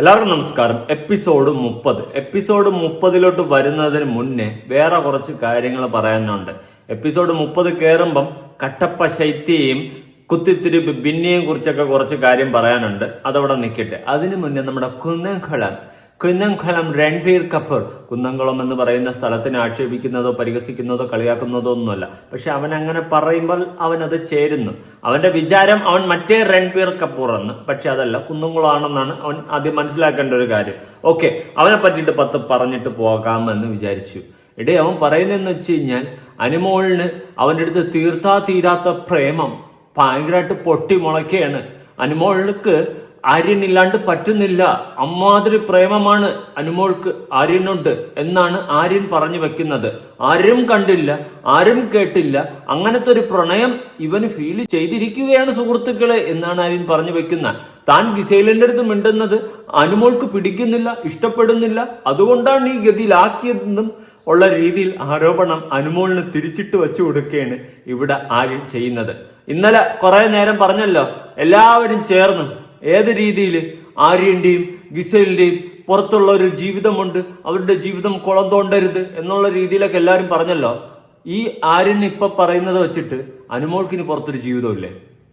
എല്ലാവർക്കും നമസ്കാരം. എപ്പിസോഡ് മുപ്പത്. എപ്പിസോഡ് മുപ്പതിലോട്ട് വരുന്നതിന് മുന്നേ വേറെ കുറച്ച് കാര്യങ്ങൾ പറയാനുണ്ട്. എപ്പിസോഡ് മുപ്പത് കയറുമ്പം കട്ടപ്പ ശൈത്യയും കുത്തിത്തിരിപ്പ് ബിന്നിയെയും കുറിച്ചൊക്കെ കുറച്ച് കാര്യം പറയാനുണ്ട്. അതവിടെ നിൽക്കട്ടെ. അതിനു മുന്നേ നമ്മുടെ കുന്നംകുളം കുന്നംകുളം രൺബീർ കപൂർ. കുന്നംകുളം എന്ന് പറയുന്ന സ്ഥലത്തിനെ ആക്ഷേപിക്കുന്നതോ പരിഹസിക്കുന്നതോ കളിയാക്കുന്നതോ ഒന്നുമല്ല. പക്ഷെ അവൻ അങ്ങനെ പറയുമ്പോൾ അവൻ അത് ചേരുന്നു. അവന്റെ വിചാരം അവൻ മറ്റേ രൺബീർ കപൂർ എന്ന് പക്ഷെ അതല്ല കുന്നംകുളമാണെന്നാണ് അവൻ ആദ്യം മനസ്സിലാക്കേണ്ട ഒരു കാര്യം. ഓക്കെ അവനെ പറ്റിയിട്ട് പത്ത് പറഞ്ഞിട്ട് പോകാമെന്ന് വിചാരിച്ചു. എടേ അവൻ പറയുന്നതെന്ന് വെച്ച് കഴിഞ്ഞാൽ അനുമോളിന് അവന്റെ അടുത്ത് തീർത്താ തീരാത്ത പ്രേമം ഭയങ്കരമായിട്ട് പൊട്ടി മുളയ്ക്കുകയാണ്. അനുമോൾക്ക് ആര്യനില്ലാണ്ട് പറ്റുന്നില്ല. അമ്മാതിരി പ്രേമമാണ് അനുമോൾക്ക് ആര്യനുണ്ട് എന്നാണ് ആര്യൻ പറഞ്ഞു വെക്കുന്നത്. ആരും കണ്ടില്ല ആരും കേട്ടില്ല. അങ്ങനത്തെ ഒരു പ്രണയം ഇവന് ഫീൽ ചെയ്തിരിക്കുകയാണ് സുഹൃത്തുക്കളെ എന്നാണ് ആര്യൻ പറഞ്ഞു വെക്കുന്നത്. താൻ ഗിസൈലിന്റെ അടുത്ത് മിണ്ടുന്നത് അനുമോൾക്ക് പിടിക്കുന്നില്ല ഇഷ്ടപ്പെടുന്നില്ല. അതുകൊണ്ടാണ് ഈ ഗതിയിലാക്കിയതെന്നും ഉള്ള രീതിയിൽ ആരോപണം അനുമോളിന് തിരിച്ചിട്ട് വെച്ചു കൊടുക്കുകയാണ് ഇവിടെ ആര്യൻ ചെയ്യുന്നത്. ഇന്നലെ കുറെ നേരം പറഞ്ഞല്ലോ എല്ലാവരും ചേർന്ന് ഏത് രീതിയിൽ ആര്യന്റെയും ഗിസലിന്റെയും പുറത്തുള്ള ഒരു ജീവിതമുണ്ട് അവരുടെ ജീവിതം കുളം തോണ്ടരുത് എന്നുള്ള രീതിയിലൊക്കെ എല്ലാവരും പറഞ്ഞല്ലോ. ഈ ആര്യൻ ഇപ്പൊ പറയുന്നത് വെച്ചിട്ട് അനുമോൾക്കിന് പുറത്തൊരു ജീവിതമില്ലേ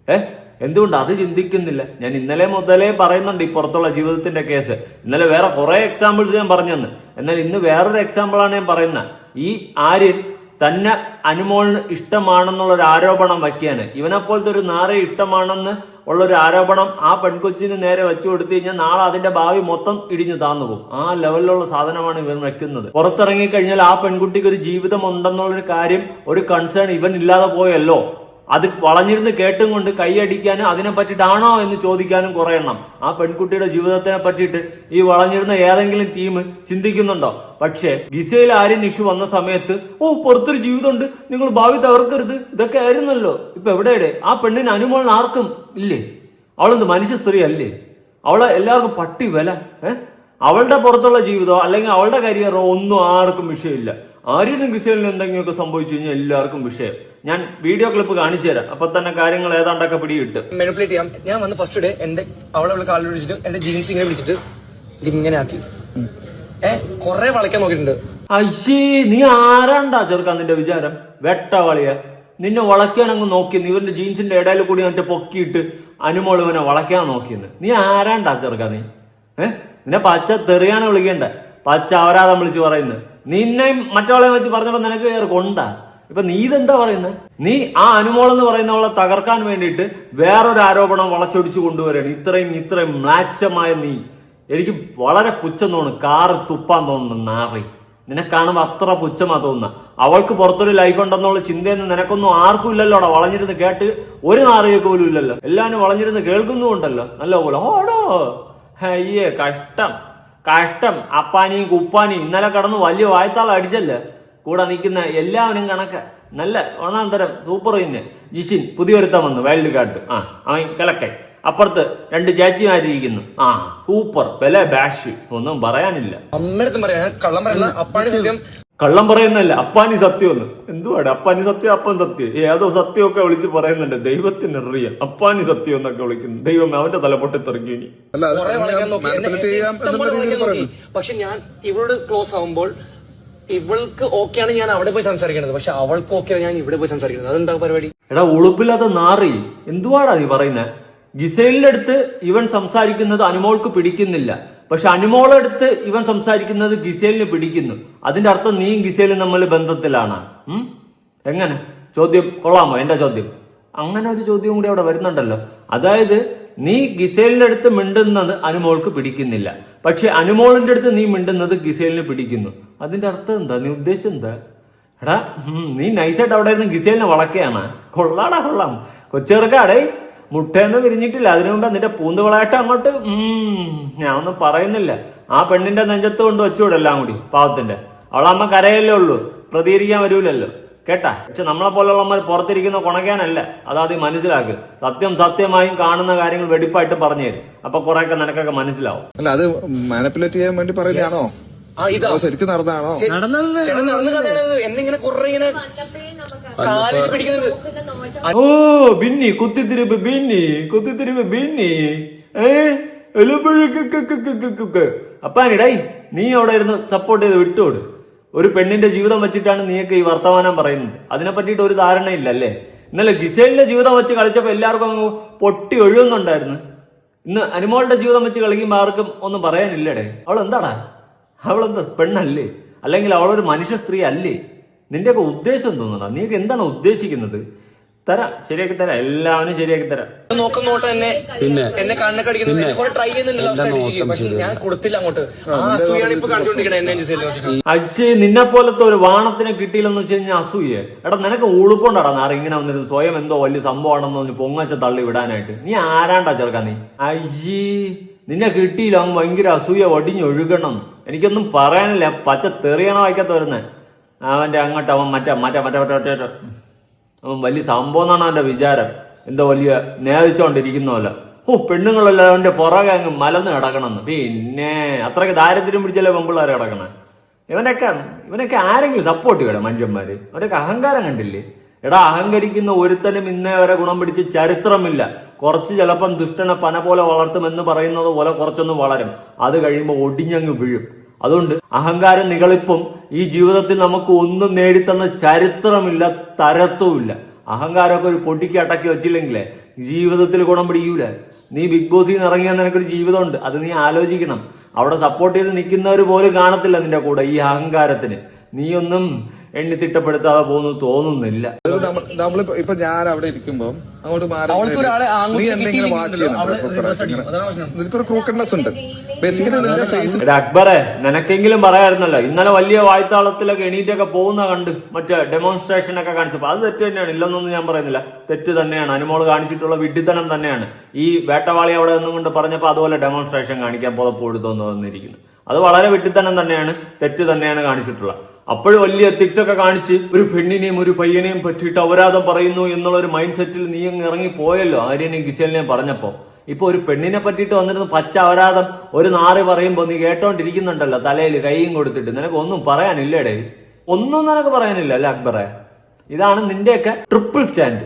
ഏ? എന്തുകൊണ്ട്? അത് ചിന്തിക്കുന്നില്ല. ഞാൻ ഇന്നലെ മുതലേ പറയുന്നുണ്ട് ഈ പുറത്തുള്ള ജീവിതത്തിന്റെ കേസ്. ഇന്നലെ വേറെ കുറെ എക്സാമ്പിൾസ് ഞാൻ പറഞ്ഞു തന്നു എന്നാൽ ഇന്ന് വേറൊരു എക്സാമ്പിളാണ് ഞാൻ പറയുന്നത് ഈ ആര്യൻ തന്നെ അനുമോളിന് ഇഷ്ടമാണെന്നുള്ള ഒരു ആരോപണം വയ്ക്കാന് ഇവനെപ്പോലത്തെ ഒരു നാരെ ഇഷ്ടമാണെന്ന് ഉള്ള ഒരു ആരോപണം ആ പെൺകൊച്ചിന് നേരെ വെച്ചു കൊടുത്തു കഴിഞ്ഞാൽ നാളെ അതിന്റെ ഭാവി മൊത്തം ഇടിഞ്ഞു താന്നു പോകും. ആ ലെവലിലുള്ള സാധനമാണ് ഇവൻ വെക്കുന്നത്. പുറത്തിറങ്ങി കഴിഞ്ഞാൽ ആ പെൺകുട്ടിക്ക് ഒരു ജീവിതം ഉണ്ടെന്നുള്ളൊരു കാര്യം ഒരു കൺസേൺ ഇവൻ ഇല്ലാതെ പോയല്ലോ. അത് വളഞ്ഞിരുന്ന് കേട്ടും കൊണ്ട് കൈയടിക്കാനും അതിനെ പറ്റിയിട്ടാണോ എന്ന് ചോദിക്കാനും കുറെ എണ്ണം. ആ പെൺകുട്ടിയുടെ ജീവിതത്തിനെ പറ്റിയിട്ട് ഈ വളഞ്ഞിരുന്ന ഏതെങ്കിലും ടീം ചിന്തിക്കുന്നുണ്ടോ? പക്ഷേ ഗിസയിൽ ആര്യൻ ഇഷ്യൂ വന്ന സമയത്ത് ഓ പുറത്തൊരു ജീവിതമുണ്ട്. നിങ്ങൾ ഭാവി തകർക്കരുത്. ഇതൊക്കെ ആയിരുന്നല്ലോ. ഇപ്പൊ എവിടെയുടെ? ആ പെണ്ണിന് അനുമോളിന് ആർക്കും ഇല്ലേ? അവളെന്ത് മനുഷ്യ സ്ത്രീ അല്ലേ? അവളെ എല്ലാവർക്കും പട്ടി വില ഏഹ് അവളുടെ പുറത്തുള്ള ജീവിതമോ അല്ലെങ്കിൽ അവളുടെ കരിയറോ ഒന്നും ആർക്കും വിഷയമില്ല. ആര്യനും ഗിസേലിനും എന്തെങ്കിലുമൊക്കെ സംഭവിച്ചു കഴിഞ്ഞാൽ എല്ലാവർക്കും വിഷയം. ഞാൻ വീഡിയോ ക്ലിപ്പ് കാണിച്ചു തരാം. അപ്പൊ തന്നെ കാര്യങ്ങൾ ഏതാണ്ടൊക്കെ പിടിയിട്ട് മെനിപ്പുലേറ്റ് ചെയ്യാം. ഞാൻ വന്ന് ഫസ്റ്റ് ഡേ എന്റെ അവളെ അവളെ കാലിൽ വിളിച്ചിട്ട് എന്റെ ജീൻസ് ഇങ്ങനെ വിളിച്ചിട്ട് ഇതിങ്ങനെ ആക്കി. ഏ കൊറേ വളയ്ക്കാൻ നോക്കിയിട്ടുണ്ട്. അയ്യേ നീ ആരാണ്ടാ ചെറുക്കാൻ നിന്റെ വിചാരം? വെട്ട വെട്ടവളിയ നിന്നെ വളയ്ക്കാൻ അങ്ങ് നോക്കിയെന്ന് ഇവന്റെ ജീൻസിന്റെ ഇടയിൽ കൂടി മറ്റേ പൊക്കിയിട്ട് അനുമോൾ ഇവനെ വളയ്ക്കാൻ നോക്കിയെന്ന്. നീ ആരാണ്ടാ ചെറുക്കാ നീ? ഏ? നിന്നെ പച്ച തെറിയാണ് വിളിക്കേണ്ടത് പച്ച അവരാ വിളിച്ച് പറയുന്നത്. നിന്നെ മറ്റവളെ വെച്ച് പറഞ്ഞപ്പോ നിനക്ക് വേറെ കൊണ്ടാ? ഇപ്പൊ നീ ഇതെന്താ പറയുന്നത് നീ ആ അനുമോൾ എന്ന് പറയുന്നവളെ തകർക്കാൻ വേണ്ടിയിട്ട് വേറൊരു ആരോപണം വളച്ചൊടിച്ചു കൊണ്ടുവരണം ഇത്രയും ഇത്രയും മ്ലാച്ഛമായ നീ. എനിക്ക് വളരെ പുച്ഛം തോന്നുന്നു. കാറ് തുപ്പാൻ തോന്നുന്നു നാറി. നിന്നെ കാണുമ്പോ അത്ര പുച്ഛമാ തോന്നുന്ന. അവൾക്ക് പുറത്തൊരു ലൈഫ് ഉണ്ടെന്നുള്ള ചിന്തയെന്ന് നിനക്കൊന്നും ആർക്കും ഇല്ലല്ലോ ഇല്ലല്ലോടാ. വളഞ്ഞിരുന്ന് കേട്ട് ഒരു നാറിയൊക്കെ പോലും ഇല്ലല്ലോ. എല്ലാവരും വളഞ്ഞിരുന്ന് കേൾക്കുന്നുണ്ടല്ലോ നല്ല പോലെ ഓടോ അയ്യേ കഷ്ടം. കഷ്ടം. അപ്പാനിയും കുപ്പാനിയും ഇന്നലെ കടന്ന് വലിയ വായത്താളം അടിച്ചല്ലേ? കൂടെ നിൽക്കുന്ന എല്ലാവരും കണക്ക്. നല്ല ഒന്നാം തരം സൂപ്പർ ഇന്ന് ജിഷിൻ പുതിയൊരുത്തം വന്നു വൈൽഡ് കാർഡ് ആ അവൻ കിളക്കെ അപ്പുറത്ത് രണ്ട് ചേച്ചിമാരിയിരിക്കുന്നു ആ സൂപ്പർ വില ബാഷ് ഒന്നും പറയാനില്ല. കള്ളം പറയുന്നല്ല അപ്പാനി സത്യം ഒന്ന് എന്തുവാടെ? അപ്പാനി സത്യം അപ്പൻ സത്യം? ഏതോ സത്യമൊക്കെ വിളിച്ച് പറയുന്നുണ്ട്. ദൈവത്തിന് അറിയാം അപ്പാനി സത്യം എന്നൊക്കെ വിളിക്കുന്നു. ദൈവം അവന്റെ തലപൊട്ടി ഇനി. എന്നെ- എന്നെ പക്ഷെ ഞാൻ ഇവളോട് ക്ലോസ് ആവുമ്പോൾ ഇവൾക്ക് ഓക്കെയാണ് ഞാൻ അവിടെ പോയി സംസാരിക്കുന്നത് പക്ഷെ അവൾക്ക് ഓക്കെയാണ് ഞാൻ ഇവിടെ പോയി സംസാരിക്കുന്നത് അതെന്താ പരിപാടി? എടാ ഉളുപ്പില്ലാത്ത നാറി. എന്തുവാടാ നീ പറയുന്നത് ഗിസൈലിന്റെ അടുത്ത് ഇവൻ സംസാരിക്കുന്നത് അനുമോൾക്ക് പിടിക്കുന്നില്ല. പക്ഷെ അനുമോളെടുത്ത് ഇവൻ സംസാരിക്കുന്നത് ഗിസേലിന് പിടിക്കുന്നു. അതിന്റെ അർത്ഥം നീയും ഗിസേലും നമ്മൾ ബന്ധത്തിലാണ്. എങ്ങനെ? ചോദ്യം കൊള്ളാമോ? എന്റെ ചോദ്യം. അങ്ങനെ ഒരു ചോദ്യം കൂടി അവിടെ വരുന്നുണ്ടല്ലോ. അതായത് നീ ഗിസേലിന്റെ അടുത്ത് മിണ്ടുന്നത് അനുമോൾക്ക് പിടിക്കുന്നില്ല. പക്ഷെ അനുമോളിന്റെ അടുത്ത് നീ മിണ്ടുന്നത് ഗിസേലിന് പിടിക്കുന്നു. അതിന്റെ അർത്ഥം എന്താ? നീ ഉദ്ദേശം എന്താ? എടാ നീ നൈസായിട്ട് അവിടെ ഇരുന്ന് ഗിസേലിനെ വളക്കുകയാണ് കൊള്ളാടാ കൊള്ളാം. കൊച്ചെറുക്കാടേ മുട്ടയൊന്നും വിരിഞ്ഞിട്ടില്ല. അതിനുകൊണ്ട് നിന്റെ പൂന്തുകളായിട്ട് അങ്ങോട്ട് ഉം, ഞാൻ ഒന്നും പറയുന്നില്ല. ആ പെണ്ണിന്റെ നെഞ്ചത്ത് കൊണ്ട് വെച്ചുകൂടെ എല്ലാം കൂടി പാവത്തിന്റെ. അവളമ്മ കരയല്ലേ ഉള്ളൂ. പ്രതികരിക്കാൻ വരൂലല്ലോ. കേട്ടാ? പക്ഷെ നമ്മളെ പോലുള്ളവന്മാർ പുറത്തിരിക്കുന്ന കുണയ്ക്കാനല്ല അതാദ്യം മനസ്സിലാക്ക്. സത്യം സത്യമായും കാണുന്ന കാര്യങ്ങൾ വെടിപ്പായിട്ട് പറഞ്ഞു തരും. അപ്പൊ കുറെയൊക്കെ നിനക്കൊക്കെ മനസ്സിലാവും. അല്ല അത് മാനിപ്പുലേറ്റ് ചെയ്യാൻ വേണ്ടി പറയുന്നതാണോ? ആ ഇതാ. അതോ ശരിക്കും നടന്നതാണോ? നടന്നു നടന്നു കഥയാണ് എന്നെ ഇങ്ങനെ കുറെ ഇങ്ങനെ കാലിൽ പിടിക്കുന്നുണ്ട് ഓ ബിന്നി കുത്തിത്തിരിപ്പ് ബിന്നി കുത്തിത്തിരിപ്പ് ബിന്നി. ഏ അപ്പാനിടൈ നീ അവിടെ ഇരുന്ന് സപ്പോർട്ട് ചെയ്ത് വിട്ടോട്. ഒരു പെണ്ണിന്റെ ജീവിതം വെച്ചിട്ടാണ് നീയൊക്കെ ഈ വർത്തമാനം പറയുന്നത്. അതിനെ പറ്റിയിട്ട് ഒരു ധാരണയില്ല അല്ലേ ഇന്നലെ ഗിസേലിന്റെ ജീവിതം വെച്ച് കളിച്ചപ്പോ എല്ലാവർക്കും അങ്ങ് പൊട്ടി ഒഴുകുന്നുണ്ടായിരുന്നു. ഇന്ന് അനുമോളുടെ ജീവിതം വെച്ച് കളിക്കുമ്പോൾ ആർക്കും ഒന്നും പറയാനില്ലടേ അവൾ എന്താടാ അവളെന്താ പെണ്ണല്ലേ? അല്ലെങ്കിൽ അവളൊരു മനുഷ്യ സ്ത്രീ അല്ലേ? നിന്റെയൊക്കെ ഉദ്ദേശം തോന്നണ നീയൊക്കെ എന്താണ് ഉദ്ദേശിക്കുന്നത്? തരാം ശരിയാക്കി തരാം. എല്ലാവരും ശരിയാക്കി തരാം. നോക്കുന്നോട്ട് നോട്ട് എന്നെ പിന്നെ? എന്നെ കണ്ണൊക്കെ അടിക്കുന്നത് കുറെ ട്രൈ ചെയ്യുന്നുണ്ടല്ലോ എന്റെ പക്ഷെ ഞാൻ കൊടുത്തില്ല അങ്ങോട്ട്. അശ്ശേ നിന്നെ പോലത്തെ ഒരു വാണത്തിനെ കിട്ടിയില്ലെന്ന് വെച്ച് കഴിഞ്ഞാൽ അസൂയെ. എടാ നിനക്ക് ഉളുപ്പുണ്ടാടാ നാറ് ഇങ്ങനെ വന്നിരുന്നു. സ്വയം എന്തോ വലിയ സംഭവമാണെന്ന് പറഞ്ഞ് പൊങ്ങച്ച തള്ളി വിടാനായിട്ട്. നീ ആരാണ്ടാ ചേർക്കാൻ നീ? അയ്യേ നിന്നെ കിട്ടിയില്ല അവൻ ഭയങ്കര അസൂയ ഒടിഞ്ഞൊഴുകണം എനിക്കൊന്നും പറയാനില്ല. പച്ച തെറിയണ വായിക്കാത്ത വരുന്നേ? അവന്റെ അങ്ങോട്ട് അവൻ മറ്റേ മറ്റേ മറ്റേ മറ്റേ മറ്റേ. വലിയ സംഭവം എന്നാണ് അവന്റെ വിചാരം. എന്തോ വലിയ നേദിച്ചോണ്ടിരിക്കുന്നവല്ല ഓ പെണ്ണുങ്ങളെല്ലാം അവന്റെ പുറകെ അങ്ങ് മലന്ന് കിടക്കണമെന്ന്. പിന്നെ അത്രയ്ക്ക് ദാരിദ്ര്യം പിടിച്ചല്ലേ പെമ്പിള്ളേർ കിടക്കണേ? ഇവനൊക്കെ ഇവനൊക്കെ ആരെങ്കിലും സപ്പോർട്ട് ചെയ്യണം മനുഷ്യന്മാര്? അവരൊക്കെ അഹങ്കാരം കണ്ടില്ലേ? എടാ അഹങ്കരിക്കുന്ന ഒരുത്തനും ഇന്നേ വരെ ഗുണം പിടിച്ച് ചരിത്രമില്ല. കുറച്ച് ചിലപ്പം ദുഷ്ടനെ പന പോലെ വളർത്തുമെന്ന് പറയുന്നത് പോലെ കുറച്ചൊന്ന് വളരും. അത് കഴിയുമ്പോൾ ഒടിഞ്ഞങ്ങ് വീഴും. അതുകൊണ്ട് അഹങ്കാര നികളിപ്പും ഈ ജീവിതത്തിൽ നമുക്ക് ഒന്നും നേടിത്തന്ന ചരിത്രമില്ല തരത്തുമില്ല. അഹങ്കാരമൊക്കെ ഒരു പൊടിക്ക് അടക്കി വെച്ചില്ലെങ്കിലേ ജീവിതത്തിൽ ഗുണം പിടിക്കൂല. നീ ബിഗ് ബോസിൽ നിന്ന് ഇറങ്ങിയാൽ നിനക്കൊരു ജീവിതമുണ്ട് അത് നീ ആലോചിക്കണം. അവിടെ സപ്പോർട്ട് ചെയ്ത് നിൽക്കുന്നവർ പോലും കാണത്തില്ല നിന്റെ കൂടെ ഈ അഹങ്കാരത്തിന്. നീയൊന്നും എണ്ണി തിട്ടപ്പെടുത്താതെ പോകുന്നു തോന്നുന്നില്ല. നമ്മൾ നമ്മ- ഇപ്പൊ ഞാൻ അവിടെ ഇരിക്കുമ്പോ അങ്ങോട്ട് മാറി നീ എന്തെങ്കിലും വാച്ച് ചെയ്യുന്നുണ്ടോ. നിനക്കൊരു ക്രൂക്കഡ്നെസ് ഉണ്ട്. ബേസിക്കലി നിന്റെ അക്ബറെ നിനക്കെങ്കിലും പറയായിരുന്നല്ലോ ഇന്നലെ വലിയ വായ്ത്താളത്തിലൊക്കെ എണീറ്റൊക്കെ പോകുന്ന കണ്ട് മറ്റേ ഡെമോൺസ്ട്രേഷൻ ഒക്കെ കാണിച്ചപ്പോ അത് തെറ്റ് തന്നെയാണ് ഇല്ലെന്നൊന്നും ഞാൻ പറയുന്നില്ല. തെറ്റ് തന്നെയാണ്. അനുമോൾ കാണിച്ചിട്ടുള്ള വിഡ്ഢിത്തനം തന്നെയാണ്. ഈ വേട്ടവാളി അവിടെ നിന്നും കൊണ്ട് പറഞ്ഞപ്പോ അതുപോലെ ഡെമോൺസ്ട്രേഷൻ കാണിക്കാൻ പുതപ്പെടുത്തോന്ന് വന്നിരിക്കുന്നു. അത് വളരെ വിഡ്ഢിത്തനം തന്നെയാണ് തെറ്റ് തന്നെയാണ് കാണിച്ചിട്ടുള്ളത്. അപ്പോഴും വലിയ എത്തിക്സ് ഒക്കെ കാണിച്ച് ഒരു പെണ്ണിനെയും ഒരു പയ്യനെയും പറ്റിയിട്ട് അപരാധം പറയുന്നു എന്നുള്ള ഒരു മൈൻഡ് സെറ്റിൽ നീ അങ്ങ് ഇറങ്ങി പോയല്ലോ ആര്യനെയും ഗിസേലിനെയും പറഞ്ഞപ്പോ. ഇപ്പൊ ഒരു പെണ്ണിനെ പറ്റിയിട്ട് വന്നിരുന്ന പച്ച അപരാധം ഒരു നാറി പറയുമ്പോ നീ കേട്ടോണ്ടിരിക്കുന്നുണ്ടല്ലോ തലയിൽ കൈയും കൊടുത്തിട്ട്. നിനക്ക് ഒന്നും പറയാനില്ലേടേ? ഒന്നും നിനക്ക് പറയാനില്ല അല്ലേ അക്ബറെ? ഇതാണ് നിന്റെയൊക്കെ ട്രിപ്പിൾ സ്റ്റാൻഡ്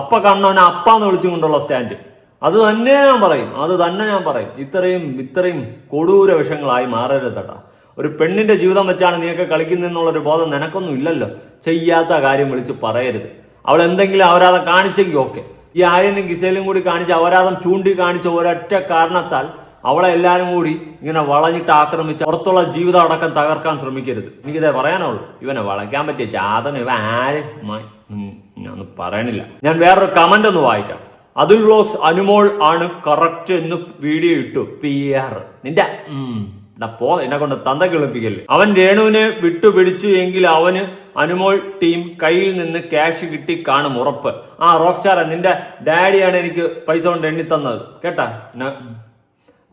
അപ്പ എന്ന് അപ്പാന്ന് വിളിച്ചുകൊണ്ടുള്ള സ്റ്റാൻഡ് അത് തന്നെ ഞാൻ പറയും അത് തന്നെ ഞാൻ പറയും. ഇത്രയും ഇത്രയും കൊടൂര വിഷങ്ങളായി മാറരുതട്ടാ ഒരു പെണ്ണിന്റെ ജീവിതം വെച്ചാണ് നീയൊക്കെ കളിക്കുന്നെന്നുള്ളൊരു ബോധം നിനക്കൊന്നും ഇല്ലല്ലോ. ചെയ്യാത്ത കാര്യം വിളിച്ച് പറയരുത്. അവൾ എന്തെങ്കിലും അവരാധം കാണിച്ചെങ്കിൽ ഓക്കെ. ഈ ആര്യനും ഗിസേലും കൂടി കാണിച്ച അവരാധം ചൂണ്ടി കാണിച്ച ഒരൊറ്റ കാരണത്താൽ അവളെ എല്ലാരും കൂടി ഇങ്ങനെ വളഞ്ഞിട്ട് ആക്രമിച്ച് പുറത്തുള്ള ജീവിതം അടക്കം തകർക്കാൻ ശ്രമിക്കരുത്. എനിക്കിതേ പറയാനുള്ളൂ. ഇവനെ വളയ്ക്കാൻ പറ്റിയ ചാതന ഇവ ആര്? ഞാൻ പറയണില്ല. ഞാൻ വേറൊരു കമന്റ് ഒന്ന് വായിക്കാം. അതുൽ വ്ലോഗ്സ് അനുമോൾ ആണ് കറക്റ്റ് എന്ന് വീഡിയോ ഇട്ടു. പി ആർ നിന്റെ പോ എന്നെ കൊണ്ട് തന്ത കിളിപ്പിക്കല്ലേ? അവൻ രേണുവിനെ വിട്ടുപിടിച്ചു എങ്കിൽ അവന് അനുമോൾ ടീം കയ്യിൽ നിന്ന് ക്യാഷ് കിട്ടി കാണും ഉറപ്പ്. ആ റോക്സ്റ്റാർ നിന്റെ ഡാഡിയാണ് എനിക്ക് പൈസ കൊണ്ട് എണ്ണി തന്നത് കേട്ടാ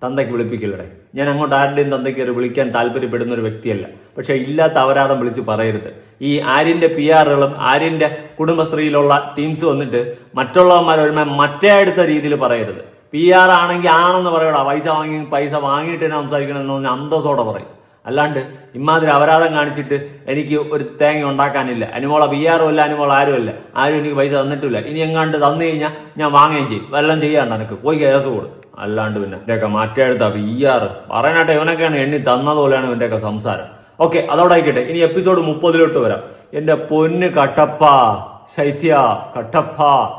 തന്തയ്ക്ക് വിളിപ്പിക്കില്ലടെ ഞാൻ അങ്ങോട്ട് ആരുടെയും തന്തയ്ക്ക് കയറി വിളിക്കാൻ താല്പര്യപ്പെടുന്ന ഒരു വ്യക്തിയല്ല. പക്ഷെ ഇല്ലാത്ത അപരാധം വിളിച്ച് പറയരുത്. ഈ ആര്യന്റെ പി ആറുകളും ആര്യന്റെ കുടുംബശ്രീയിലുള്ള ടീംസ് വന്നിട്ട് മറ്റുള്ളവന്മാരൊരുമ മറ്റേ അടുത്ത രീതിയിൽ പറയരുത്. പി ആർ ആണെങ്കിൽ ആണെന്ന് പറയടാ. പൈസ വാങ്ങി പൈസ വാങ്ങിയിട്ട് തന്നെ സംസാരിക്കണമെന്ന് പറഞ്ഞാൽ അന്തസ്സോടെ പറയും. അല്ലാണ്ട് ഇമാതിരി അപരാധം കാണിച്ചിട്ട് എനിക്ക് ഒരു തേങ്ങ ഉണ്ടാക്കാനില്ല. അനുമോള പി ആറും അല്ല അനുമോൾ ആരും അല്ല ആരും എനിക്ക് പൈസ തന്നിട്ടില്ല ഇനി എങ്ങാണ്ട് തന്നു കഴിഞ്ഞാൽ ഞാൻ വാങ്ങുകയും ചെയ്യും. വല്ലതും ചെയ്യാണ്ട് എനിക്ക് പോയി കേസ് കൊടു. അല്ലാണ്ട് പിന്നെ ഇവന്റെയൊക്കെ മാറ്റിയെടുത്ത പി ആർ പറയാനായിട്ട് ഇവനൊക്കെയാണ് എണ്ണി തന്നതുപോലെയാണ് ഇവന്റെയൊക്കെ സംസാരം. ഓക്കെ അതോടെ ആയിക്കട്ടെ. ഇനി എപ്പിസോഡ് മുപ്പതിലോട്ട് വരാം. എന്റെ പൊന്ന് കട്ടപ്പ. ശൈത്യ കട്ടപ്പ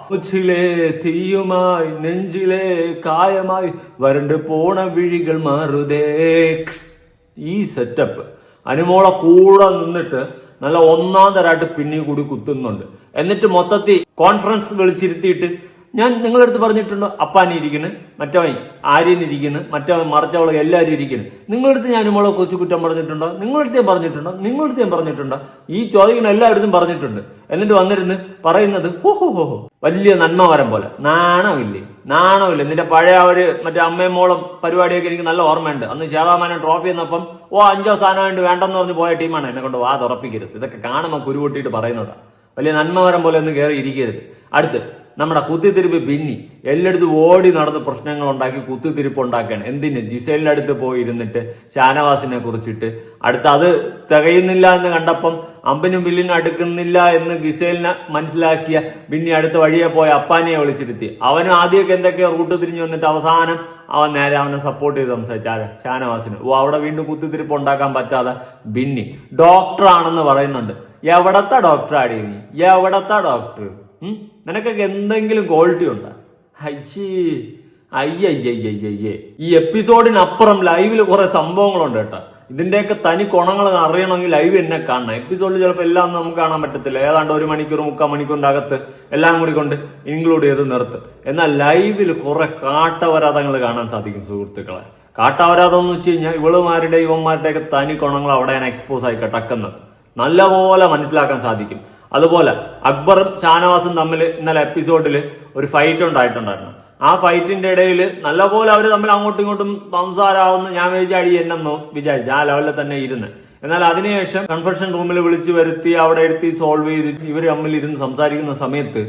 കൊച്ചിലെ തീയുമായി നെഞ്ചിലെ കായമായി വരണ്ട് പോണ വിഴികൾ മാറുതേ. ഈ സെറ്റപ്പ് അനുമോളെ കൂടെ നിന്നിട്ട് നല്ല ഒന്നാം തരായിട്ട് പിന്നി കൂടി കുത്തുന്നുണ്ട്. എന്നിട്ട് മൊത്തത്തിൽ കോൺഫറൻസ് വിളിച്ചിരുത്തിയിട്ട് ഞാൻ നിങ്ങളെടുത്ത് പറഞ്ഞിട്ടുണ്ടോ? അപ്പാനി ഇരിക്കുന്നു മറ്റവൻ ആര്യൻ ഇരിക്കുന്നു മറ്റവൻ മറച്ചവളെ എല്ലാവരും ഇരിക്കുന്നു. നിങ്ങളടുത്ത് ഞാൻ മോളെ കൊച്ചു കുറ്റം പറഞ്ഞിട്ടുണ്ടോ? നിങ്ങളടുത്ത് ഞാൻ പറഞ്ഞിട്ടുണ്ടോ? നിങ്ങളടുത്ത് ഞാൻ പറഞ്ഞിട്ടുണ്ടോ? ഈ ചോദ്യങ്ങൾ എല്ലായിടത്തും പറഞ്ഞിട്ടുണ്ട്. എന്നിട്ട് വന്നിരുന്ന് പറയുന്നത് ഹോ ഹോ. വലിയ നന്മവരം പോലെ. നാണമില്ലേ? നാണമില്ല? നിന്റെ പഴയ ഒരു മറ്റേ അമ്മയും മോളും പരിപാടിയൊക്കെ എനിക്ക് നല്ല ഓർമ്മയുണ്ട്. അന്ന് ശേതാമാനം ട്രോഫി എന്നപ്പം ഓ അഞ്ചോ സ്ഥാനം വേണ്ടി വേണ്ടെന്ന് പറഞ്ഞ് പോയ ടീമാണ്. എന്നെ കൊണ്ട് വാ തുറപ്പിക്കരുത്. ഇതൊക്കെ കാണുമ്പോൾ കുരുവൊട്ടിയിട്ട് പറയുന്നതാണ് വലിയ നന്മവരം പോലെ ഒന്നും കയറി ഇരിക്കരുത്. അടുത്ത് നമ്മുടെ കുത്തിത്തിരിപ്പ് പിന്നി എല്ലായിടത്തും ഓടി നടന്ന് പ്രശ്നങ്ങൾ ഉണ്ടാക്കി കുത്തിത്തിരിപ്പ് ഉണ്ടാക്കുകയാണ്. എന്തിന്? ജിസേലിന്റെ അടുത്ത് പോയി ഇരുന്നിട്ട് ഷാനവാസിനെ കുറിച്ചിട്ട്. അടുത്ത് അത് തികയുന്നില്ല എന്ന് കണ്ടപ്പം അമ്പനും ബില്ലിനും അടുക്കുന്നില്ല എന്ന് ഗിസേലിനെ മനസ്സിലാക്കിയ ബിന്നി അടുത്ത വഴിയെ പോയ അപ്പാനിയെ വിളിച്ചിരുത്തി. അവനും ആദ്യമൊക്കെ എന്തൊക്കെയോ റൂട്ട് തിരിഞ്ഞു വന്നിട്ട് അവസാനം അവൻ നേരെ അവനെ സപ്പോർട്ട് ചെയ്ത് സംസാരിച്ചു. ഷാനവാസിന്. ഓ അവിടെ വീണ്ടും കുത്തിത്തിരിപ്പ് ഉണ്ടാക്കാൻ പറ്റാതെ ബിന്നി. ഡോക്ടർ ആണെന്ന് പറയുന്നുണ്ട്. എവിടത്തെ ഡോക്ടർ ആടി എവിടത്തെ ഡോക്ടർ? നിനക്കൊക്കെ എന്തെങ്കിലും ക്വാളിറ്റി ഉണ്ടോ? അയ്യേ അയ്യയ്യയ്യയ്യേ ഈ എപ്പിസോഡിനപ്പുറം ലൈവിൽ കുറെ സംഭവങ്ങളുണ്ട് കേട്ടോ. ഇതിന്റെയൊക്കെ തനി ഗുണങ്ങൾ അറിയണമെങ്കിൽ ലൈവ് എന്നെ കാണണം. എപ്പിസോഡിൽ ചിലപ്പോൾ എല്ലാം ഒന്നും നമുക്ക് കാണാൻ പറ്റത്തില്ല. ഏതാണ്ട് ഒരു മണിക്കൂർ മുക്കാൽ മണിക്കൂറിന്റെ അകത്ത് എല്ലാം കൂടി കൊണ്ട് ഇൻക്ലൂഡ് ചെയ്ത് നിർത്തും. എന്നാൽ ലൈവിൽ കുറെ കാട്ടവരാതങ്ങൾ കാണാൻ സാധിക്കും സുഹൃത്തുക്കളെ. കാട്ടവരാതം എന്ന് വെച്ച് കഴിഞ്ഞാൽ ഇവളുമാരുടെ ഇവന്മാരുടെയൊക്കെ തനി ഗുണങ്ങൾ അവിടെയാണ് എക്സ്പോസ് ആയി കിടക്കുന്നത്. നല്ലപോലെ മനസ്സിലാക്കാൻ സാധിക്കും. അതുപോലെ അക്ബറും ഷാനവാസും തമ്മിൽ ഇന്നലെ എപ്പിസോഡിൽ ഒരു ഫൈറ്റ് ഉണ്ടായിട്ടുണ്ടായിരുന്നു. ആ ഫൈറ്റിന്റെ ഇടയിൽ നല്ലപോലെ അവർ തമ്മിൽ അങ്ങോട്ടും ഇങ്ങോട്ടും സംസാരാവുന്നു ഞാൻ വിചാരിച്ച അടി എന്നെന്നോ വിചാരിച്ചു ആ ലെവലിൽ തന്നെ ഇരുന്ന്. എന്നാൽ അതിനുശേഷം കൺഫെഷൻ റൂമിൽ വിളിച്ചു വരുത്തി അവിടെ എടുത്തി സോൾവ് ചെയ്ത് ഇവർ തമ്മിൽ ഇരുന്ന് സംസാരിക്കുന്ന സമയത്ത്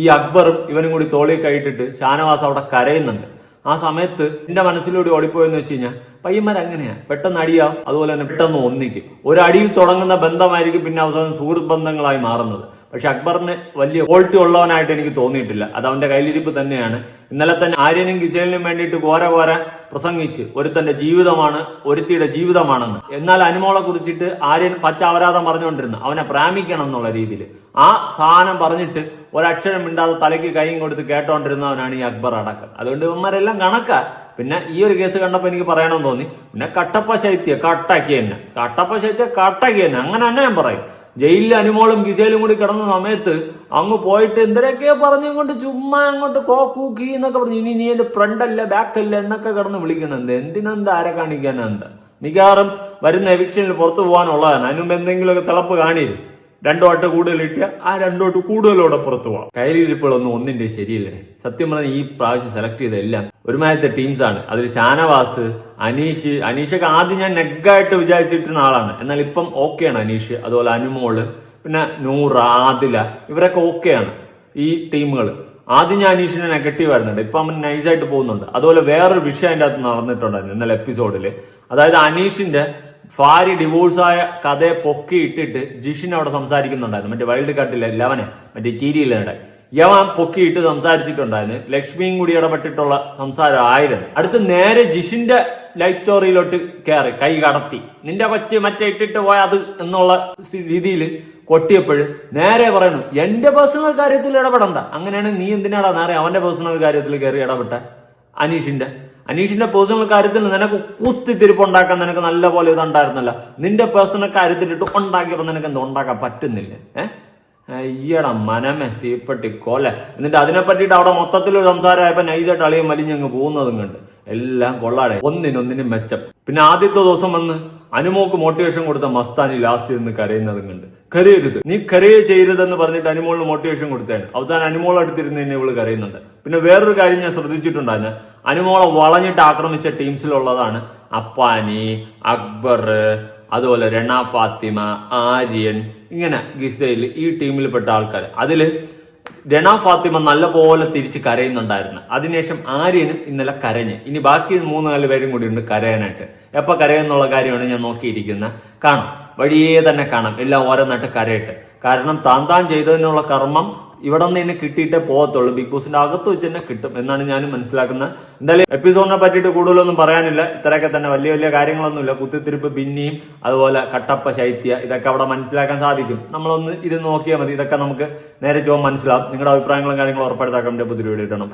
ഈ അക്ബറും ഇവനും കൂടി തോളി കൈയിട്ടിട്ട് ഷാനവാസ് അവിടെ കരയുന്നുണ്ട്. ആ സമയത്ത് എന്റെ മനസ്സിലൂടെ ഓടിപ്പോയെന്ന് വെച്ച് കഴിഞ്ഞാൽ പയ്യന്മാർ അങ്ങനെയാ. പെട്ടെന്ന് അടിയാവും അതുപോലെ തന്നെ പെട്ടെന്ന് ഒന്നിക്കും. ഒരു അടിയിൽ തുടങ്ങുന്ന ബന്ധമായിരിക്കും പിന്നെ അവസാനം സുഹൃത്ത് ബന്ധങ്ങളായി മാറുന്നത്. പക്ഷെ അക്ബറിന് വലിയ ക്വാളിറ്റി ഉള്ളവനായിട്ട് എനിക്ക് തോന്നിയിട്ടില്ല. അത് അവന്റെ കയ്യിലിരിപ്പ് തന്നെയാണ്. ഇന്നലെ തന്നെ ആര്യനും ഗിസേലിനും വേണ്ടിയിട്ട് ഘോര ഘോര പ്രസംഗിച്ച് ഒരുത്തന്റെ ജീവിതമാണ് ഒരുത്തിയുടെ ജീവിതമാണെന്ന്. എന്നാൽ അനുമോളെ കുറിച്ചിട്ട് ആര്യൻ പച്ച അപരാധം പറഞ്ഞുകൊണ്ടിരുന്നു. അവനെ പ്രാമിക്കണം എന്നുള്ള രീതിയിൽ. ആ സാധനം പറഞ്ഞിട്ട് ഒരക്ഷരം മിണ്ടാതെ തലയ്ക്ക് കൈയും കൊടുത്ത് കേട്ടോണ്ടിരുന്നവനാണ് ഈ അക്ബർ അടക്കം. അതുകൊണ്ട് ഇവന്മാരെല്ലാം കണക്കാ. പിന്നെ ഈ ഒരു കേസ് കണ്ടപ്പോൾ എനിക്ക് പറയണമെന്ന് തോന്നി. പിന്നെ കട്ടപ്പ ശൈത്യ കട്ടാക്കി തന്നെ കട്ടപ്പ ശൈത്യ കട്ടാക്കി തന്നെ അങ്ങനെ തന്നെ ഞാൻ പറയും. ജയിലിൽ അനുമോളും ഗിസേലും കൂടി കിടന്ന സമയത്ത് അങ്ങ് പോയിട്ട് പറഞ്ഞു പറഞ്ഞുകൊണ്ട് ചുമ്മാ അങ്ങോട്ട് കോക്കൂക്കി എന്നൊക്കെ പറഞ്ഞു. ഇനി നീ എന്റെ ഫ്രണ്ടല്ല ബാക്കല്ല എന്നൊക്കെ കിടന്ന് വിളിക്കണെന്ത് എന്തിനെന്താ ആരെ കാണിക്കാനാ എന്താ മിക്കവാറും വരുന്ന എവിക്ഷനിൽ പുറത്തു പോകാനുള്ളതാണ്. അതിനുമ്പ് എന്തെങ്കിലുമൊക്കെ തിളപ്പ് കാണിയില്ല രണ്ടു വട്ട് കൂടുതൽ കിട്ടിയ ആ രണ്ടു വട്ട് കൂടുതലോടെ പുറത്തു പോവാം. കയ്യിലിരിപ്പുകളൊന്നും ഒന്നിന്റെ ശരിയല്ലേ? സത്യം പറഞ്ഞാൽ ഈ പ്രാവശ്യം സെലക്ട് ചെയ്ത എല്ലാം ടീംസ് ആണ്. അതിൽ ഷാനവാസ് അനീഷ് അനീഷൊക്കെ ആദ്യം ഞാൻ നെഗായിട്ട് വിചാരിച്ചിട്ടുന്ന ആളാണ്. എന്നാൽ ഇപ്പം ഓക്കെയാണ് അനീഷ് അതുപോലെ അനുമോൾ പിന്നെ നൂറ് ആദില ഇവരൊക്കെ ഓക്കെയാണ് ഈ ടീമുകൾ ആദ്യം ഞാൻ അനീഷിനെ നെഗറ്റീവ് ആയിരുന്നുണ്ട്. ഇപ്പൊ അവൻ നൈസായിട്ട് പോകുന്നുണ്ട്. അതുപോലെ വേറൊരു വിഷയം അതിന്റെ അകത്ത് നടന്നിട്ടുണ്ടായിരുന്നു ഇന്നലെ എപ്പിസോഡിൽ അതായത് അനീഷിന്റെ ഭാര്യ ഡിവോഴ്സായ കഥയെ പൊക്കി ഇട്ടിട്ട് ജിഷിൻ അവിടെ സംസാരിക്കുന്നുണ്ടായിരുന്നു. മറ്റേ വൈൽഡ് കാർട്ടിലെ ലവനെ മറ്റേ ചീരിയിലെ യവൻ പൊക്കിയിട്ട് സംസാരിച്ചിട്ടുണ്ടായിരുന്നു. ലക്ഷ്മിയും കൂടി ഇടപെട്ടിട്ടുള്ള സംസാരം ആയിരുന്നു. അടുത്ത് നേരെ ജിഷിന്റെ ലൈഫ് സ്റ്റോറിയിലോട്ട് കയറി കൈ കടത്തി. നിന്റെ കൊച്ച് മറ്റേ ഇട്ടിട്ട് പോയ അത് എന്നുള്ള രീതിയിൽ കൊട്ടിയപ്പോഴും നേരെ പറയണു എന്റെ പേഴ്സണൽ കാര്യത്തിൽ ഇടപെടണ്ട. അങ്ങനെയാണ് നീ എന്തിനാടാ നേരെ അവന്റെ പേഴ്സണൽ കാര്യത്തിൽ കയറി ഇടപെട്ട അനീഷിന്റെ അനീഷിന്റെ പേഴ്സണൽ കാര്യത്തിൽ നിനക്ക് കുത്തിത്തിരിപ്പുണ്ടാക്കാൻ നിനക്ക് നല്ല പോലെ ഇതുണ്ടായിരുന്നല്ല. നിന്റെ പേഴ്സണൽ കാര്യത്തിൽ ഇട്ട് ഉണ്ടാക്കിയപ്പോ നിനക്ക് എന്താ ഉണ്ടാക്കാൻ പറ്റുന്നില്ല? ഏഹ് അയ്യടാ മനമേ തീപ്പെട്ടി കൊല. എന്നിട്ട് അതിനെ പറ്റിയിട്ട് അവിടെ മൊത്തത്തിൽ സംസാരമായപ്പോ നൈസായിട്ട് അളിയും വലിഞ്ഞങ്ങ് പോകുന്നതും കണ്ട്. എല്ലാം കൊള്ളാടെ. ഒന്നിനൊന്നിനും മെച്ചം. പിന്നെ ആദ്യത്തെ ദിവസം വന്ന് അനുമോക്ക് മോട്ടിവേഷൻ കൊടുത്ത മസ്താനി ലാസ്റ്റ് നിന്ന് കരയുന്നതും കണ്ട്. കരയരുത്. നീ കരയെ ചെയ്യരുതെന്ന് പറഞ്ഞിട്ട് അനുമോളിന് മോട്ടിവേഷൻ കൊടുത്തേ അവസാനം അനുമോളടുത്തിരുന്ന് തന്നെ ഇവൾ കരയുന്നുണ്ട്. പിന്നെ വേറൊരു കാര്യം ഞാൻ ശ്രദ്ധിച്ചിട്ടുണ്ടായിരുന്നു. അനുമോളെ വളഞ്ഞിട്ട് ആക്രമിച്ച ടീംസിലുള്ളതാണ് അപ്പാനി അക്ബർ അതുപോലെ രണ ഫാത്തിമ ആര്യൻ ഇങ്ങനെ ഗിസയിൽ ഈ ടീമിൽപ്പെട്ട ആൾക്കാർ അതിൽ രണ ഫാത്തിമ നല്ല പോലെ തിരിച്ച് കരയുന്നുണ്ടായിരുന്നു. അതിനുശേഷം ആര്യനും ഇന്നലെ കരഞ്ഞ്. ഇനി ബാക്കി മൂന്ന് നാല് പേരും കൂടി ഉണ്ട് കരയാനായിട്ട്. എപ്പോൾ കരയെന്നുള്ള കാര്യമാണ് ഞാൻ നോക്കിയിരിക്കുന്നത് കാണാം. വഴിയേ തന്നെ കാണാം. എല്ലാം ഓരോന്നായിട്ട് കരയട്ടെ. കാരണം താൻ താൻ ചെയ്തതിനുള്ള കർമ്മം ഇവിടെ നിന്ന് എന്നെ കിട്ടിയിട്ടേ പോകത്തുള്ളൂ. ബിഗ് ബോസിന്റെ അകത്ത് വെച്ച് തന്നെ കിട്ടും എന്നാണ് ഞാൻ മനസ്സിലാക്കുന്നത്. എന്തായാലും എപ്പിസോഡിനെ പറ്റിയിട്ട് കൂടുതലൊന്നും പറയാനില്ല. ഇത്രയൊക്കെ തന്നെ വലിയ വലിയ കാര്യങ്ങളൊന്നുമില്ല. കുത്തിത്തിരിപ്പ് ബിന്നിയും അതുപോലെ കട്ടപ്പ ശൈത്യ ഇതൊക്കെ അവിടെ മനസ്സിലാക്കാൻ സാധിക്കും. നമ്മളൊന്ന് ഇത് നോക്കിയാൽ മതി. ഇതൊക്കെ നമുക്ക് നേരെ ചോ മനസ്സിലാവും. നിങ്ങളുടെ അഭിപ്രായങ്ങളും കാര്യങ്ങളും ഉറപ്പെടുത്താക്കാൻ പുതിയ വീഡിയോ ഇടണം